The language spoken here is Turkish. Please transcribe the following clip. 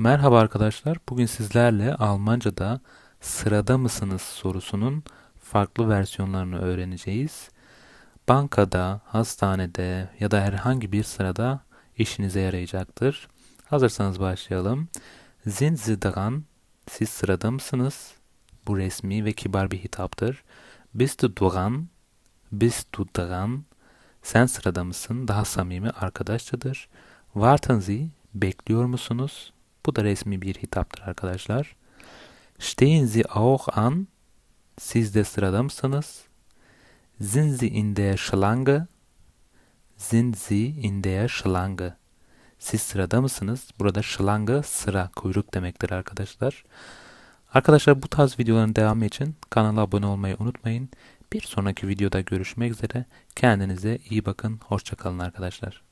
Merhaba arkadaşlar. Bugün sizlerle Almanca'da sırada mısınız sorusunun farklı versiyonlarını öğreneceğiz. Bankada, hastanede ya da herhangi bir sırada işinize yarayacaktır. Hazırsanız başlayalım. Sind Sie dran? Siz sırada mısınız? Bu resmi ve kibar bir hitaptır. Bist du dran? Bist du dran? Sen sırada mısın? Daha samimi arkadaşçadır. Warten Sie? Bekliyor musunuz? Bu da resmi bir hitaptır arkadaşlar. Stehen Sie auch an? Siz de sırada mısınız? Sind Sie in der Schlange? Sind Sie in der Schlange? Siz sırada mısınız? Burada Schlange sıra, kuyruk demektir arkadaşlar. Arkadaşlar bu tarz videoların devamı için kanala abone olmayı unutmayın. Bir sonraki videoda görüşmek üzere. Kendinize iyi bakın. Hoşçakalın arkadaşlar.